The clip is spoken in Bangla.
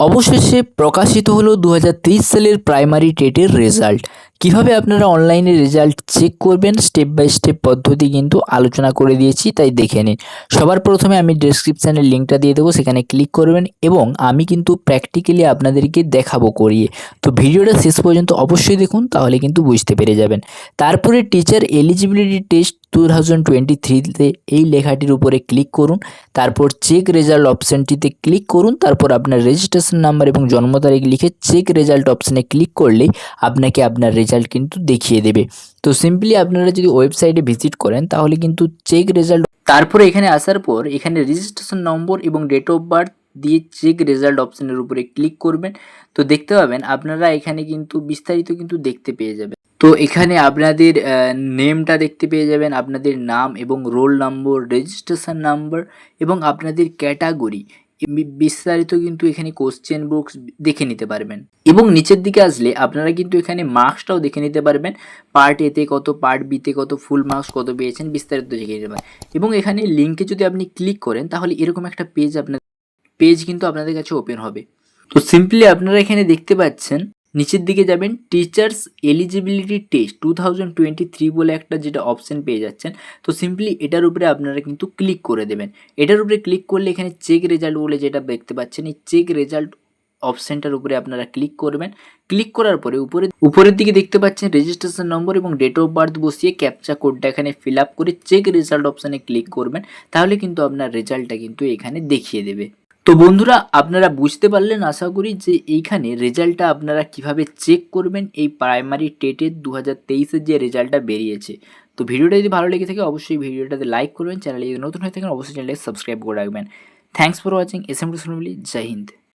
অবশেষে প্রকাশিত হলো দু হাজার তেইশ সালের প্রাইমারি টেটের রেজাল্ট। কীভাবে আপনারা অনলাইনে রেজাল্ট চেক করবেন, স্টেপ বাই স্টেপ পদ্ধতি কিন্তু আলোচনা করে দিয়েছি, তাই দেখে নিন। সবার প্রথমে আমি ডেসক্রিপশানের লিঙ্কটা দিয়ে দেবো, সেখানে ক্লিক করবেন এবং আমি কিন্তু প্র্যাকটিক্যালি আপনাদেরকে দেখাবো করিয়ে। তো ভিডিওটা শেষ পর্যন্ত অবশ্যই দেখুন, তাহলে কিন্তু বুঝতে পেরে যাবেন। তারপরে teacher eligibility test two thousand twenty থ্রিতে এই লেখাটির উপরে ক্লিক করুন, তারপর চেক রেজাল্ট অপশানটিতে ক্লিক করুন, তারপর আপনার রেজিস্ট্রেশন নাম্বার এবং জন্ম তারিখ লিখে চেক রেজাল্ট অপশানে ক্লিক করলেই আপনাকে আপনার রেজাল্ট কিন্তু দেখিয়ে দেবে। তো সিম্পলি আপনারা যদি ওয়েবসাইটে ভিজিট করেন, তাহলে কিন্তু চেক রেজাল্ট তারপরে এখানে আসার পর এখানে রেজিস্ট্রেশন নম্বর এবং ডেট অফ বার্থ দিয়ে চেক রেজাল্ট অপশানের উপরে ক্লিক করবেন। তো দেখতে পাবেন, আপনারা এখানে কিন্তু বিস্তারিত কিন্তু দেখতে পেয়ে যাবেন। তো এখানে আপনাদের নেমটা দেখতে পেয়ে যাবেন, আপনাদের নাম এবং রোল নম্বর রেজিস্ট্রেশন নাম্বার এবং আপনাদের ক্যাটাগরি বিস্তারিত কিন্তু এখানে কোশ্চেন বুকস দেখে নিতে পারবেন। এবং নিচের দিকে আসলে আপনারা কিন্তু এখানে মার্কসটাও দেখে নিতে পারবেন। পার্ট এতে কত পার্ট বিতে কত ফুল মার্কস কত পেয়েছেন, বিস্তারিত দেখে নিতে পারেন এবং এখানে লিঙ্কে যদি আপনি ক্লিক করেন, তাহলে এরকম একটা পেজ আপনার পেজ কিন্তু আপনাদের কাছে ওপেন হবে। তো সিম্পলি আপনারা এখানে দেখতে পাচ্ছেন নিচের দিকে যাবেন teachers eligibility test two thousand twenty three বলে একটা যেটা অপশান পেয়ে যাচ্ছেন। তো সিম্পলি এটার উপরে আপনারা কিন্তু ক্লিক করে দেবেন। এটার উপরে ক্লিক করলে এখানে চেক রেজাল্ট বলে যেটা দেখতে পাচ্ছেন, এই চেক রেজাল্ট অপশানটার উপরে আপনারা ক্লিক করবেন। ক্লিক করার পরে উপরে, উপরের দিকে দেখতে পাচ্ছেন রেজিস্ট্রেশন নম্বর এবং ডেট অফ বার্থ বসিয়ে ক্যাপচা কোডটা এখানে ফিল করে চেক রেজাল্ট অপশানে ক্লিক করবেন। তাহলে কিন্তু আপনার রেজাল্টটা কিন্তু এখানে দেখিয়ে দেবে। তো বন্ধুরা, আপনারা বুঝতে পারলেন আশা করি যে এইখানে রেজাল্টটা আপনারা কীভাবে চেক করবেন এই প্রাইমারি টেটের দু হাজার যে রেজাল্টটা বেরিয়েছে। তো ভিডিওটা যদি ভালো লেগে থাকে, অবশ্যই ভিডিওটাতে লাইক করবেন। চ্যানেলে যদি নতুন হয়ে থাকেন, অবশ্যই চ্যানেলে সাবস্ক্রাইব করে রাখবেন। Thanks for watching S M two Joy Hind